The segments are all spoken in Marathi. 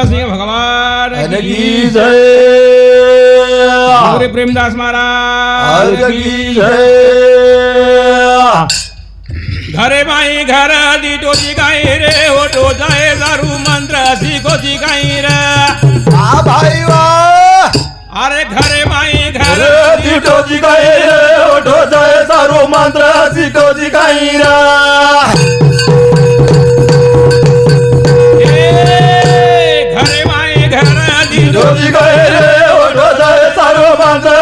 सिंह भगवान की जय। प्रेमदास महाराज घरे माई घर दी टोची गाई रे हो टो जाय दारू मंत्र शिकोची गाई रे। आ भाई वा। अरे घरे माई घर दी टोची गाई रे हो टो जाय दारू मंत्र शिकोची गाई रे। डोजी गए रे ओ डोजाय सारो बांधा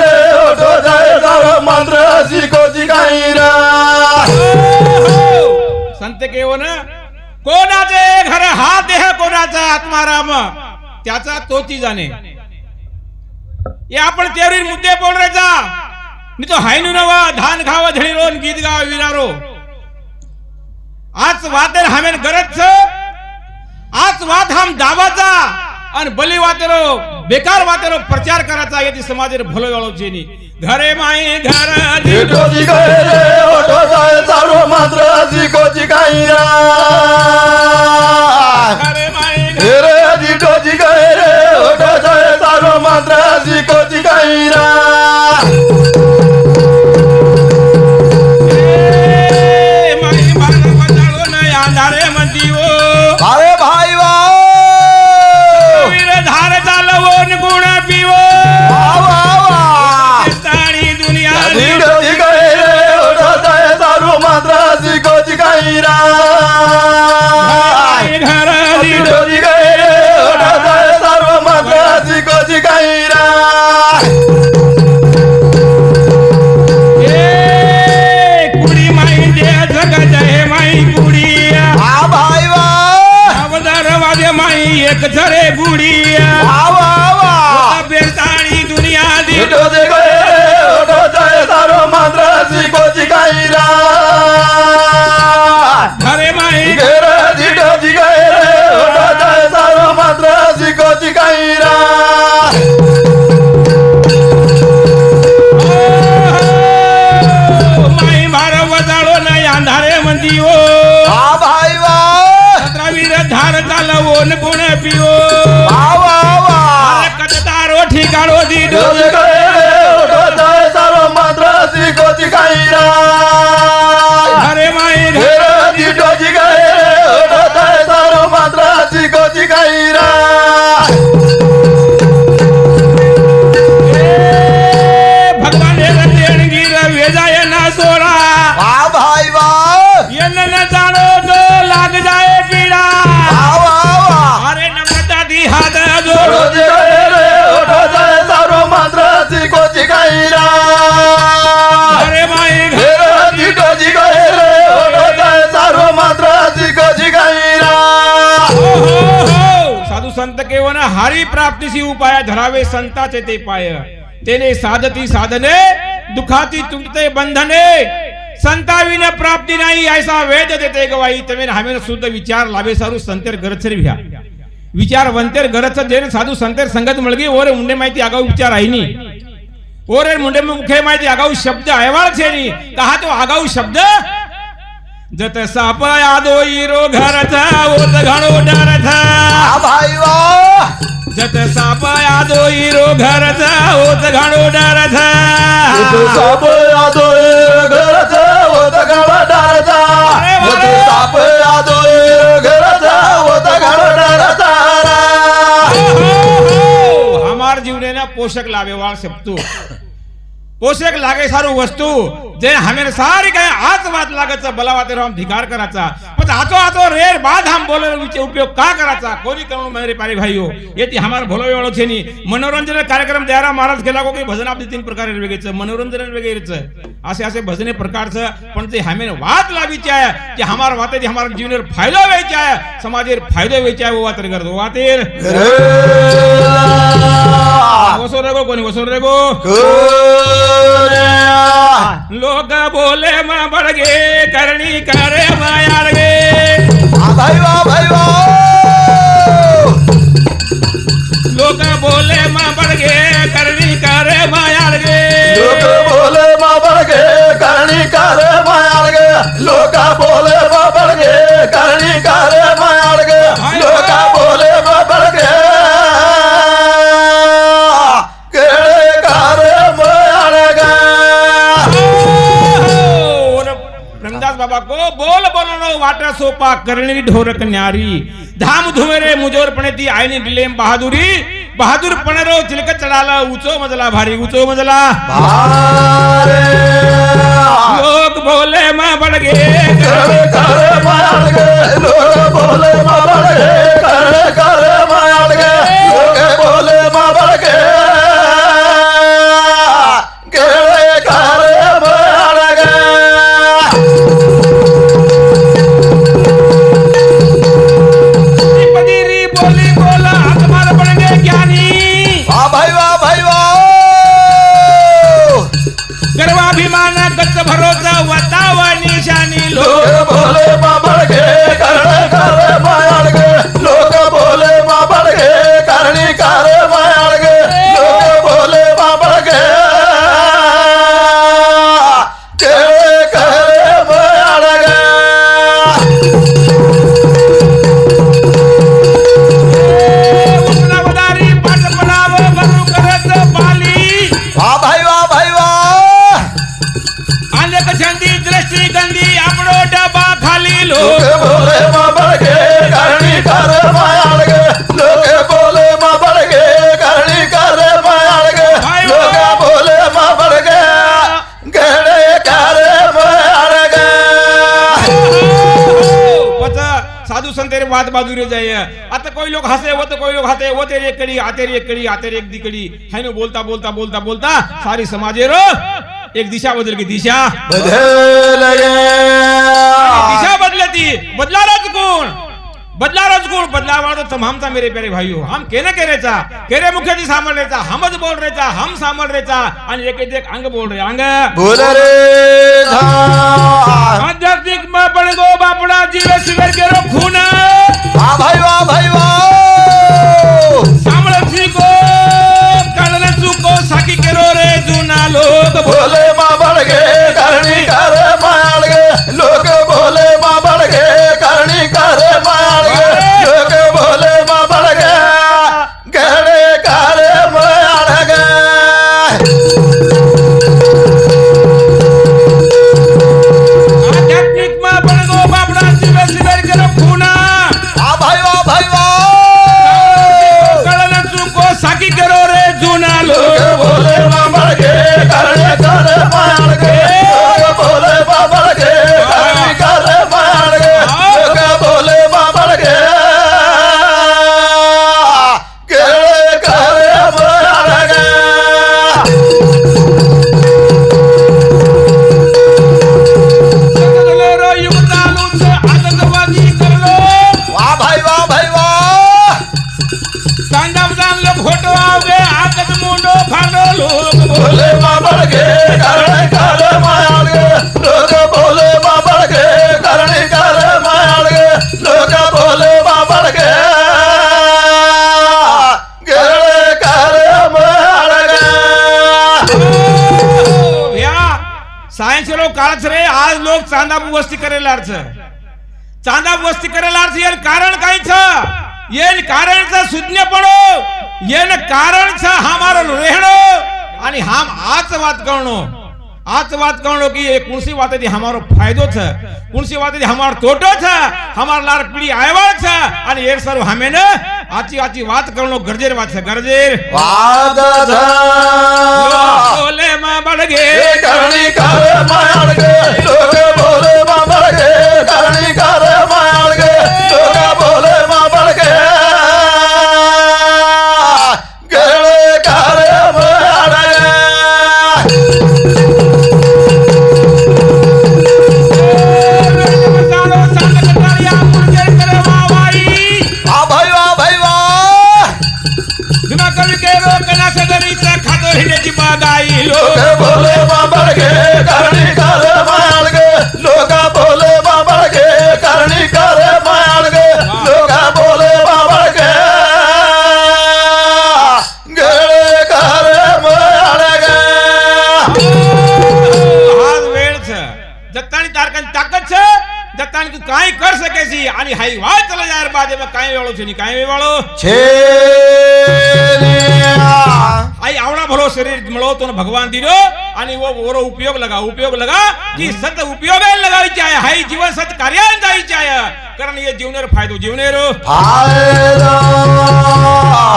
रे ओ डोजाय सारो मांद्र संत केवन कोणाचे घर हा देह कोणाचा आत्माराम त्याचा तोची जाणे. हे आपण तेवढी मुद्दे बोल रे मी तो हायनू नवा धान खावा झळी रोन गीत गाव विरारो. आज वातेर हमें गरज आज वाद हम दावाचा आणि बली वातेरो बेकार वातेरो प्रचार करायचा समाज रे भलो वालो जीनी घरे माई घर जिकोची रे ओटो जाए सारो मात्र जिकोची गाईरा घरे माई घरे जिकोची रे ओटो जाए सारो मात्र जी जिकोची गाईरा એક ધરે ગુડિયા. આવા આવા બેસાણી દુનિયા દીઠો દે ગયો ઓઢો જાય તારો માદ્રાસી કોજી કાઈરા न संत केवना हारी प्राप्तीशी उपाय धरावे संताचे ते पाय. तेने साधती साधने दुखाती तुटते बंधने. संताविन प्राप्ती नाही ऐसा वेद देते गवाई. तमे हमेन शुद्ध विचार लावे सारू संतेर गरजर घ्या विचार वंतेर गरज देन साधू संतेर संगत मळगी ओरे मुंडे माहिती आगाऊ विचार आहे नी. ओरे मुंडे मुखे माहिती आगाऊ शब्द अहवाळ छे नी. कहा तो आगाऊ शब्द जत साप आदो आदोई रो घरचा ओत भाई वो जत साप आदो आदोई रो घरचा ओत था जत साप आदो इरो आदोई घरचा ओत था जत साप आदो इरो आदोई घरचा ओत घाणो डरचा. हो, हो. हमार जीवने ना पोषक लावेवार शब्दो पोषक लागे सारू वस्तु जे हमें सारी कहे आज वाद लागायचा बलावाते राम धिकार करायचा. आतो आतो रेर बाद हम बोले विचे उपयोग का करायचा कोणी करून मेरे पारे भाईयो? येते हमार भलो वेळो छे नी. मनोरंजन कार्यक्रम द्यारा महाराज केला को की भजन आपले तीन प्रकारे वेगळेच मनोरंजन वेगळेच असे असे भजने प्रकारचं पण ते हमें वाद लावीचे आहे. की हमार वाते हमार जीवनेर फायदा व्हायचे आहे. समाजेर फायदा व्हायचे आहे वातर करतो वातेर. वसो रेगो कोणी वसो रेगो? लोक बोले मा बडगे करणी करे को बोल बोलणं वाट सोपा करणी ढोरक न्यारी. धाम धुमेरे मुजोरपणे ती आईने दिलेम बहादुरी. बहादूर पणरो चिलक चढाला उचो मजला भारी उचो मजला. लोक बोले मा बडगे. करे करे मायाळगे लोक बोले माबाळगे करे करे बात बाजूरे जाय आता कोई लोग हंसे वो तो कोई लोग हंसे वो तेरी एक कड़ी आ तेरी एक कड़ी आ तेरी एक दिकड़ी। है नो बोलता बोलता बोलता बोलता सारी समाजे रो। एक दिशा बदल की दिशा। बदल दिशा बदलती बदला राजकोण। बदला राजकोण बदलावा तो तमाम था मेरे प्यारे भाइयों हम केने कह रेचा केरे मुखर्जी सामल रेचा हम ज बोल रेचा हम रेचा आणि एक एक अंग बोल रे अंग। बोल रे आध्यात्मिक में बन गो बापड़ा जीवे सिवर के वस्ती करायला अर्ज. चांदा वस्ती करायला अर्ज. येईल कारण काहीच. येईल कारण सुज्ञ पडो. येईल कारण रेहणो. आणि हा आज वाद करणो आज वाद करणो की कुणशी वाटत हमारो फायदो छ कुणशी वाटत हमार तोटो छ हमार लार पिढी आयवाळ छ आणि हे सर्व हमेन આચી આચી વાત કરવાનો ગરજેર વાત છે ગરજેર વાદ બોલે માં બળગે કરણી કરે માં અળગે લોકે બોલે માં બળગે કરણી કરે માં અળગે વાળો છે ની કાયમી વાળો છે આઈ આવણા ભલો શરીર મળો તો ભગવાન દીનો અને વો ઓરો ઉપયોગ લગા ઉપયોગ લગા. કે સત ઉપયોગ લગાવી ચાય. હાઈ જીવન સત કાર્ય જાય ચાય. કારણ એ જીવનેર ફાયદો જીવનેર. ફાયદો.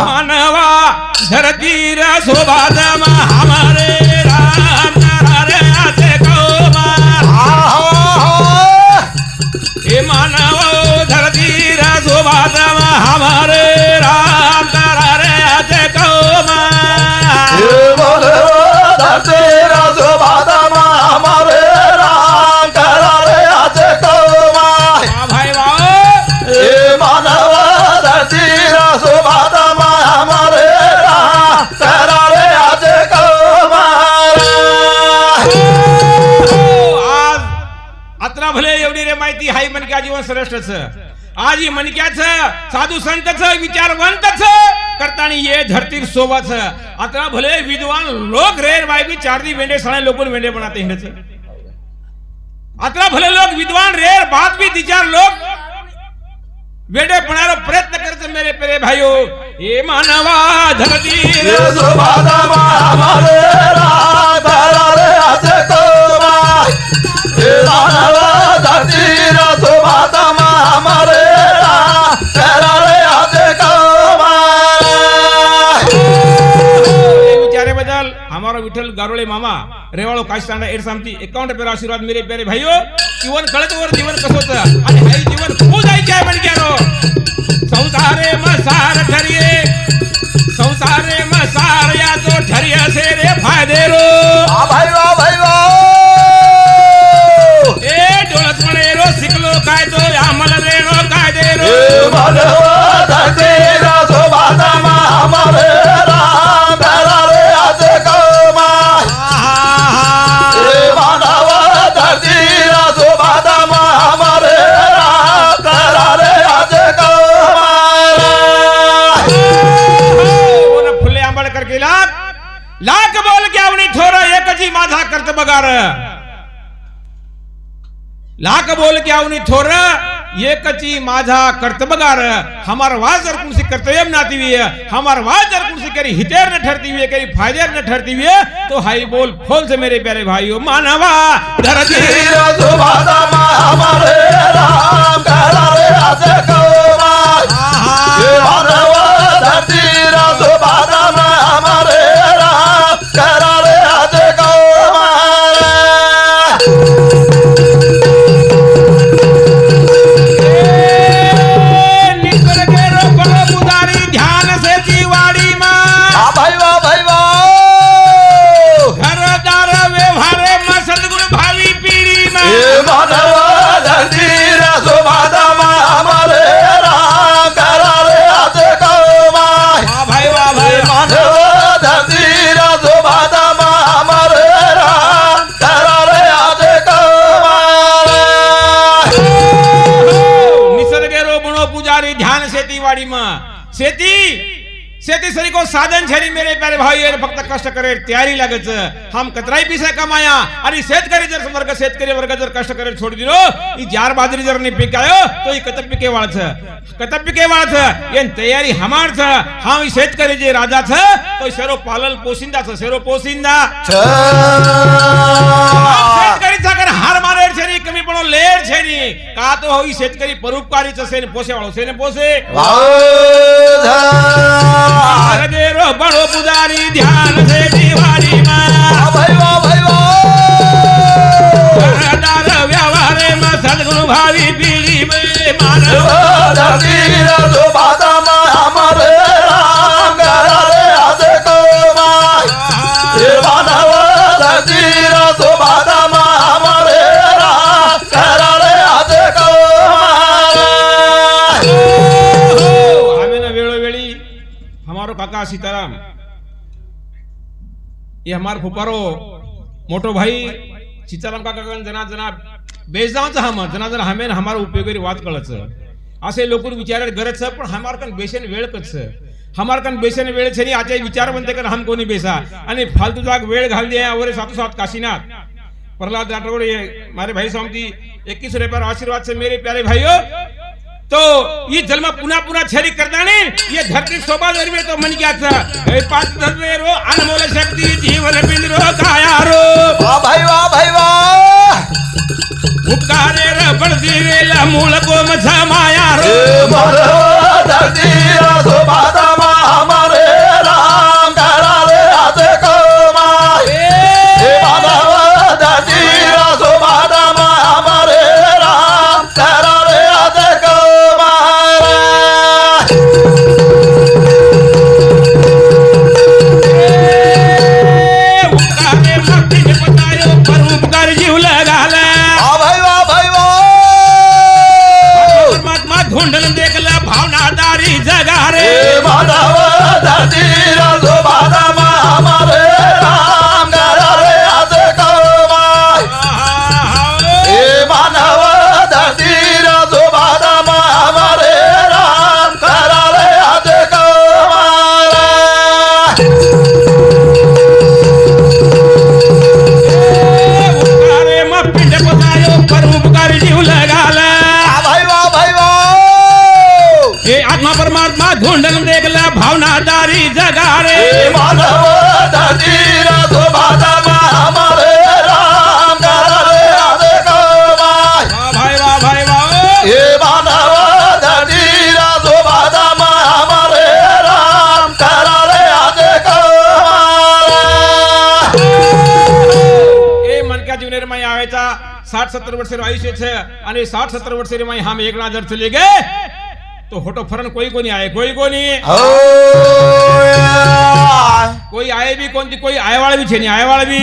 માનવા ધરતી રા સોબાદમાં भले एवढी रे माहिती हाय मनक्या जीवन श्रेष्ठच. आज ही मनक्याच साधू संतच विचारवंतच करतानी ये धरती सोबत आत्रा भले विद्वान लोक रे बाय भी चार दी वेंडे सणे लोग वेंडे बनाते हिंडच. आत्रा भले लोग विद्वान रे बात भी विचार लोग वेंडे पणारो प्रयत्न करते मेरे पेरे भाइयो ये मानवा धरती रे. येसु हमारे गारोळे मामा रेवाळो काशीतांडा एड सामती एकावन्न पेरा आशीर्वाद मेरे प्यारे भाईओ जीवन कळत वर जीवन कसं आणि हे जीवन खूप जायचे आहे म्हणजे संसारे मसार ठरिये संसारे मसार याचो ठरिया से रे फायदे थोर एकची माझा करत बगार लाख बोल के आवनी थोर एकची माझा करत बगार हमार वाज जर कुणसी कर्तव्य नाती हुई है हमार वाज जर कुणसी करी हितेर न ठरती हुई है करी फायदेर न ठरती हुई है तो हाई बोल खोल से मेरे प्यारे भाइयों मानवा धरती રાજો બાદામાં हमारे રામ કરારે આજે કમાય आहा। એ માનવ शेती सरी को साधन छरी मेरे प्यारे भाई फक्त कष्ट करे तयारी लागत हम कतराई पिसा कमाया. आणि शेतकरी जर वर्ग शेतकरी वर्ग जर कष्ट करे छोड दिलो. ही जार बाजरी जर नाही पिकायो तो ही कतप पिके वाळच कतप पिके वाळच येन तयारी हमार हा शेतकरी जे राजा छ तो शेरो पालल पोसिंदा छ शेरो पोसिंदा का तो हवी हो, शेतकरी परोपकारीच असेल पोसे वाळू सेने पोसे. पुजारी ध्यान दे व्यवहारे मा सद्गुरु भावी पिढी मे. मानव કાકા સીતારામ એ હમાર ફુપારો મોટો ભાઈ સીતારામ કાકા जना જણા बेजाच हम जना जना हमेन हमारा उपयोगी वाद कळच असे लोक विचार गरज सर पण हमार कन बेसन वेळ कच हमार कन बेसन वेळ छे आज विचार बनते कर हम कोणी बेसा। आणि फालतू जाग वेळ घाल दिया और साथो साथ काशीनाथ। प्रल्हाद राठोड मारे भाई स्वामी जी इक्कीस रुपये आशीर्वाद से मेरे प्यारे भाइयों तो ये जन्म पुन्हा पुन्हा छरी करताने ये धरती शोभा दरवे तो मन क्या हे पाच धरवे रो अनमोल शक्ती जीवन बिंद्रो काया रो। वा भाई वा भाई वा उपकारे रबड दिवेला मूळ गोमझ माया रो। ए माधव धरती शोभाता मा हमारे राम सत्तर वर्ष आयुष्य छे साठ सत्तर वर्ष हम एक नजर चले गे. तो होटो फरन कोई कोनी आए कोई कोनी. कोई आए भी कौन थी कोई आए वाला भी छे नहीं आए वाला भी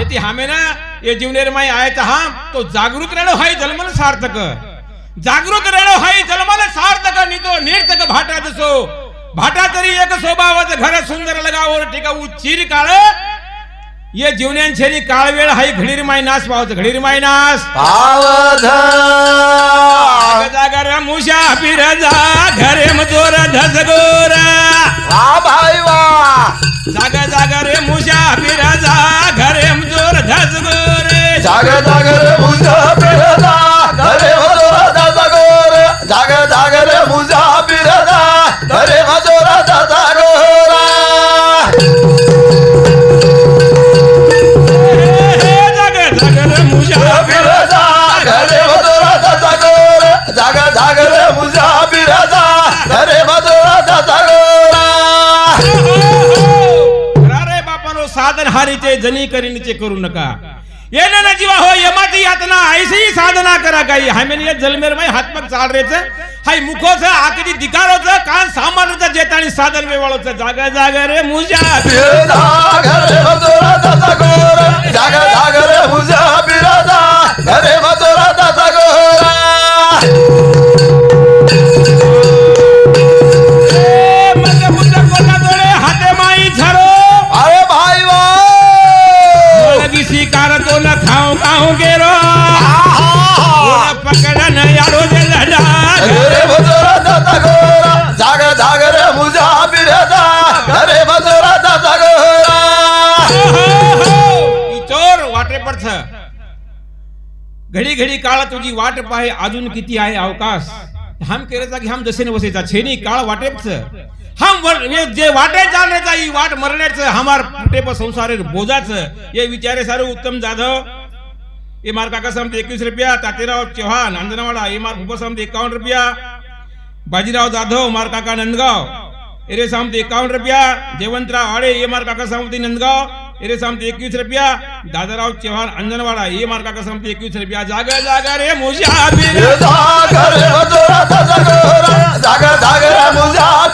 यदि हमें ना ये जीवनेर माई आए तो हम तो जागरूक रहो है जलमल सार्थक. जागरूक रहो है जलमल सार्थक नहीं तो नीर तक भाटा दसो. भाटा तरी एक सोबा वज घर सुंदर लगाओ और टिका वो चीर काले ये जीवन्यान छेनी काळ वेळ हाई घडीर माय नाश पावत घडीर माय नाश पावध जागर मुशा फिरजा घरे मजोर धसगोर. भाई वा. जाग जागर मुशा फिरजा घरे मजोर धसगोर. जाग जाग रे मुजा आहारीचे जनी करीनचे करू नका. येणं न जीवा हो यमाची यातना ऐसी साधना करा काही. हामेन ये जलमेर माय हातमक चाल रेच हाय मुखोच आकडी दिकारोच कान सामानच आणि साधन वेवाळोच. जागा जागा रे मुजा. बिरदा घरे मजोरा दादा गोर. जाग जाग रे मुजा बिरदा घरे मजोरा घडी घडी काळ तुझी वाट पाहे अजून किती आहे अवकाश? हम केरेचा की हम जसे न छेनी काळ वाटेच हम वर- जे वाटे चालण्याचा ही वाट मरण्याचं हमार टेप संसार बोजाच. हे विचारे सारे उत्तम जाधव. ए मार काका समते एकवीस रुपया तातेराव चव्हाण अंजनावाडा ए मार भूपा समते एकावन्न रुपया. बाजीराव जाधव मार काका नंदगाव. एरे सामते एकावन्न रुपया. जयवंतराव आडे ए मार काका सामते नंदगाव. एरे सामते एकवीस रुपया. दादाराव चव्हाण अंजनवाडा ये मार काका सामते एकवीस रुपया. जागा जागा रे गोरा जाग जाग रे मुजा हा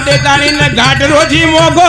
देतानी न घाट रोजी मोगो.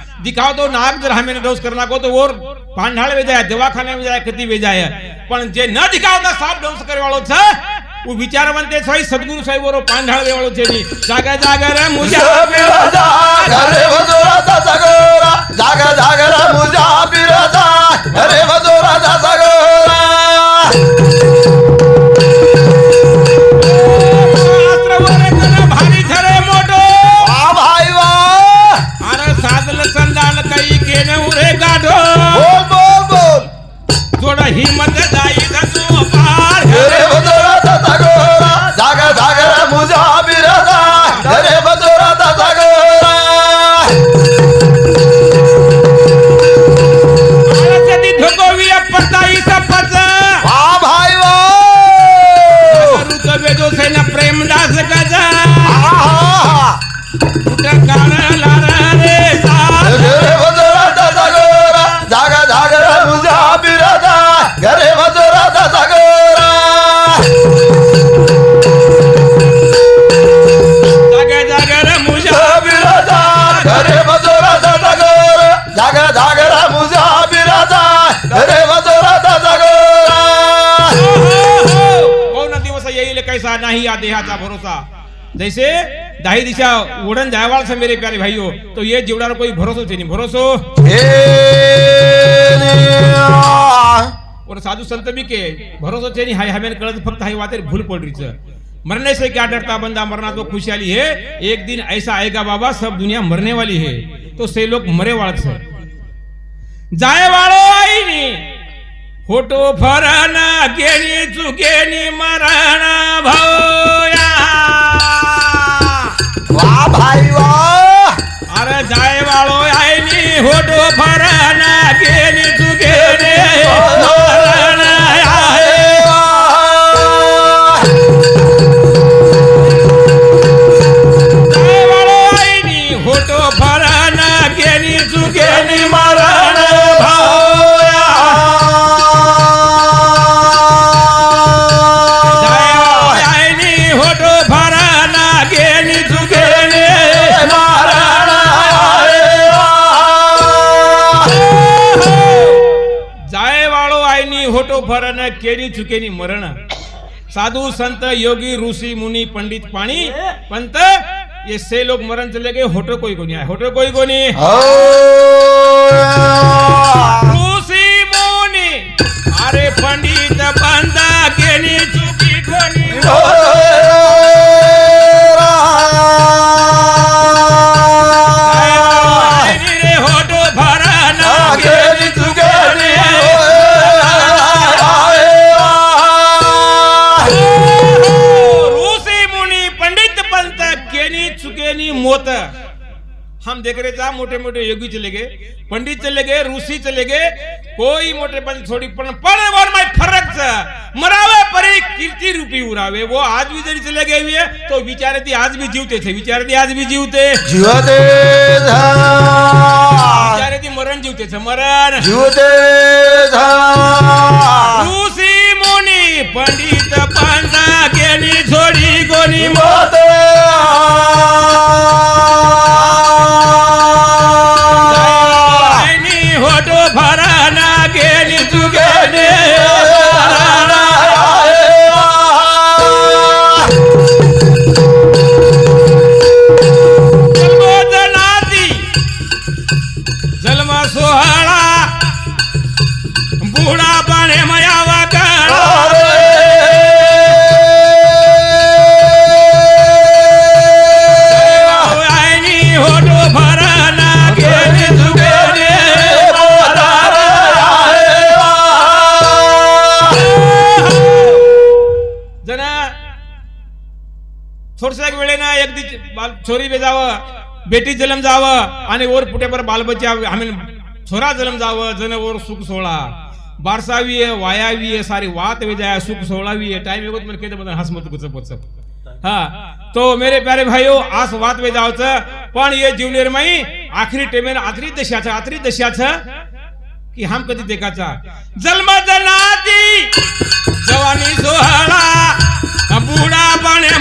નાગ દિખાવ તો નાગ જર હમે ડોસ કર નાખો તો ઓર પાંડાળ વે જાય દવાખાને વે જાય કતી વે જાય પણ જે ન દિખાવતા સાપ ડોસ કરે વાળો છે હું વિચારવંતે છે સદગુરુ સાહેબ ઓરો પાંડાળ વે વાળો છે ની જાગે જાગે રે મુજા बिराजा घरे वजोराचा सगोरा जागा जागरा मुजा बिराजा घरे वजोराचा सगोरा શાસ્ત્ર કઈ कैसा नहीं या देहाचा भरोसा? जैसे दाही दिशा उड़न जावाल से मेरे प्यारे भाइयों तो ये जीवड़ा कोई भरोसा नहीं। भरोसो? और साधु संत भी के भरोसा चाहिए हाय हमें कळत फक्त हाय वाते भूल पड़ रही मरने से क्या डरता बंदा मरना तो खुशहाली है। एक दिन ऐसा आएगा बाबा सब दुनिया मरने वाली है। तो से लोग मरे वाले जाए वाले आई नहीं। ખોટો ફરાના કેની ચૂકેની મરાણા ભાવયા વાહ ભાઈ વાહ. અરે જાય વાળો આઈની ખોટો ફરાના કેની ચૂકેની ચૂકેની મરણ साधु संत योगी ऋषि मुनि पंडित पाणी पंत ये से लोग मरण चले गए होटो कोई को नहीं आया होटो कोई को नहीं रहे थे मोटे मोटे योगी चले गए पंडित चले गए ऋषि चले गए कोई मोटे पंडित छोड़ी पण पण वर में फरक छ। मरावे परी कीर्ति रूपी उरावे। वो आज भी जरी चले गए हुए तो विचारे थी आज भी जीवते थे विचारे थी आज भी जीवते। जीवते विचारे थी मरण जीवते थे मरण। जीवते ऋषि मुनि पंडित पंता केनी छोड़ी मो मोते बेटी जलम जाव आणि वर पुट्यावर बालबच्या आम्ही सोरा जलम जन वर सुख सोळा बारसावी वायावी सारी वात वेजाया सुख सोळावी टाइम येत मी केलं बदल हसमत गुचप हा. तो मेरे प्यारे भाईओ आस वात वेजावचं पण ये जीव निर्माई आखरी टेमेन आखरी दशाचं आखरी दशाचं. की हम कधी देखाचा? जन्म जनाती जवानी सोहळा. बुडा पाण्या